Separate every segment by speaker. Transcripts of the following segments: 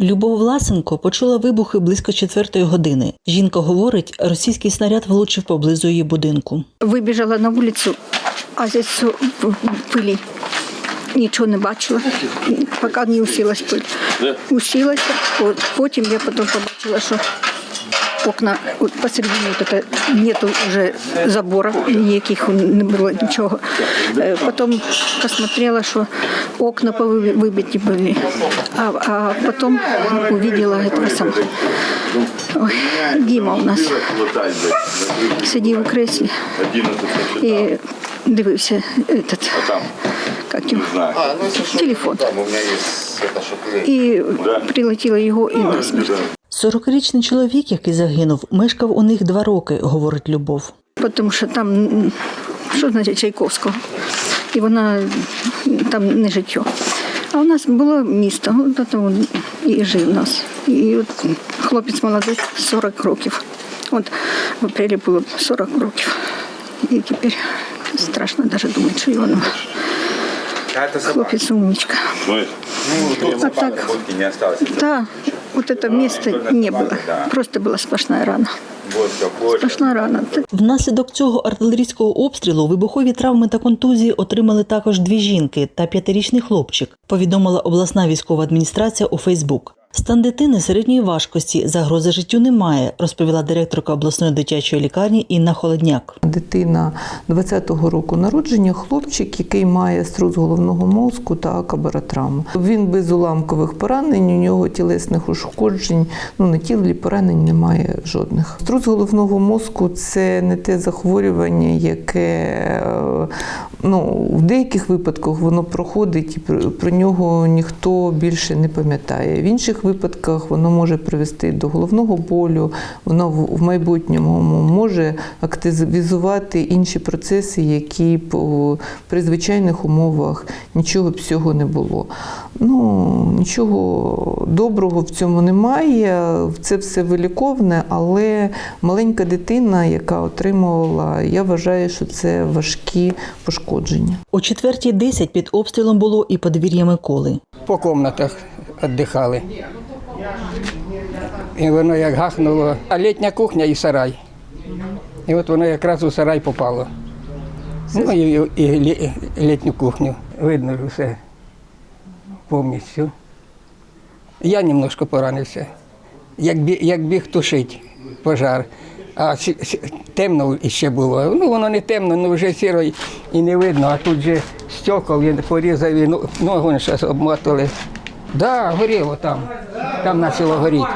Speaker 1: Любов Власенко почула вибухи близько четвертої години. Жінка говорить, російський снаряд влучив поблизу її будинку.
Speaker 2: Вибіжала на вулицю, а здесь пилі. Нічого не бачила, поки не усілась пиль. Усілася, потім я потім побачила, що окна от посередині от это, нету вже забора, ніяких не було нічого. Е, Потім посмотрела, що окна повы- вибиті були, а, а потім увидела этого самого. Ой, Діма у нас сидів у креслі і дивився этот, як його, телефон. І прилетіло його і насмерть.
Speaker 1: 40-річний чоловік, який загинув, мешкав у них два роки, говорить Любов.
Speaker 2: Тому що там, що значить Чайковського? І вона там не життя. А у нас було місто, от тому і жив у нас. І от хлопець молодий, 40 років. От в апрелі було 40 років. І тепер страшно навіть думати, що його нема. Хлопець умничка. А так,
Speaker 3: не осталось.
Speaker 2: да, вот это место не было. Просто была сплошная рана.
Speaker 3: Вот все, позже.
Speaker 2: Сплошная рана.
Speaker 1: Внаслідок цього артилерійського обстрілу вибухові травми та контузії отримали також дві жінки та п'ятирічний хлопчик, повідомила обласна військова адміністрація у Фейсбук. Стан дитини середньої важкості, загрози життю немає, розповіла директорка обласної дитячої лікарні Інна Холодняк.
Speaker 4: Дитина 20-го року народження, хлопчик, який має струс головного мозку та кабаротравму. Він без уламкових поранень, у нього тілесних ушкоджень, ну не тілі поранень немає жодних. Струс головного мозку це не те захворювання, яке е, ну, в деяких випадках воно проходить і про, про нього ніхто більше не пам'ятає. В інших випадках воно може привести до головного болю, воно в в майбутньому може активізувати інші процеси, які по- при звичайних умовах нічого б цього не було. Ну, нічого доброго в цьому немає. Це все виліковне, але маленька дитина, яка отримувала, я вважаю, що це важкі пошкодження.
Speaker 1: О 4.10 під обстрілом було і подвір'я Миколи.
Speaker 5: по комнатах віддихали. І воно як гахнуло. А літня кухня і сарай. І от воно якраз у сарай попало. Ну і, і, і літню кухню. Видно ж все повністю. Я немножко поранився. Як, бі, як біг тушить пожар. А темно ще було. Ну воно не темно, ну вже сіро і не видно. А тут же стекол, він порізав і ну, ногу зараз обмотали. Так, да, горіло там. Там почало горіти.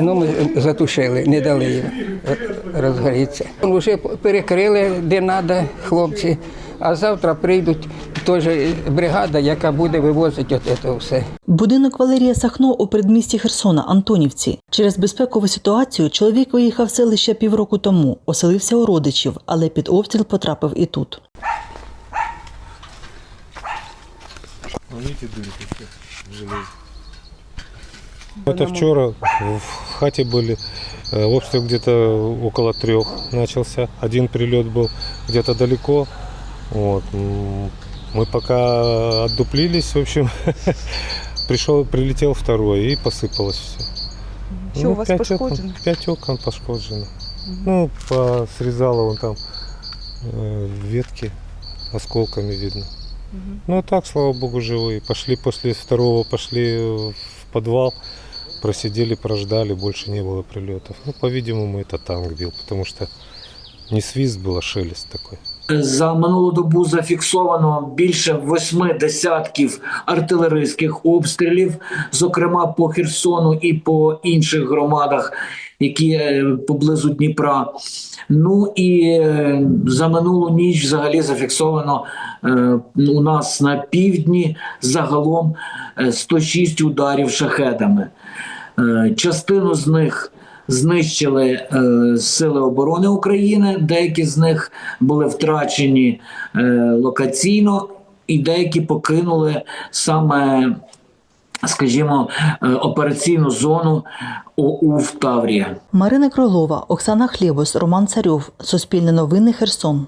Speaker 5: Ну, ми затушили, не дали е, розгорітися. Вже перекрили, де треба, хлопці. А завтра прийдуть теж бригада, яка буде вивозити от це все.
Speaker 1: Будинок Валерія Сахно у передмісті Херсона, Антонівці. Через безпекову ситуацію чоловік виїхав з селища півроку тому, оселився у родичів, але під обстріл потрапив і тут.
Speaker 6: Это вчера в хате были. Э, Обстрел где-то около трех начался. Один прилет был где-то далеко. Вот. Мы пока отдуплились, в общем, пришел, прилетел второй и посыпалось все.
Speaker 7: Що у вас
Speaker 6: пять
Speaker 7: пошкоджено?
Speaker 6: Окон, пять окон пошкоджено. Ну, по- срезало он там э, ветки, осколками видно. Ну, а так, слава богу, живые. Пошли после второго, пошли в подвал, просидели, прождали, больше не было прилетов. Ну, по-видимому, это танк бил, потому что не свист был, а шелест такой.
Speaker 8: За минулу добу зафіксовано більше восьми десятків артилерійських обстрілів, зокрема по Херсону і по інших громадах, які е, поблизу Дніпра. Ну і е, за минулу ніч взагалі зафіксовано е, у нас на півдні загалом е, 106 ударів шахедами. Частину з них знищили е, Сили оборони України, деякі з них були втрачені е, локаційно, і деякі покинули саме, скажімо, е, операційну зону ОУ в Таврія.
Speaker 1: Марина Кролова, Оксана Хлєбус, Роман Царьов. Суспільне новини Херсон.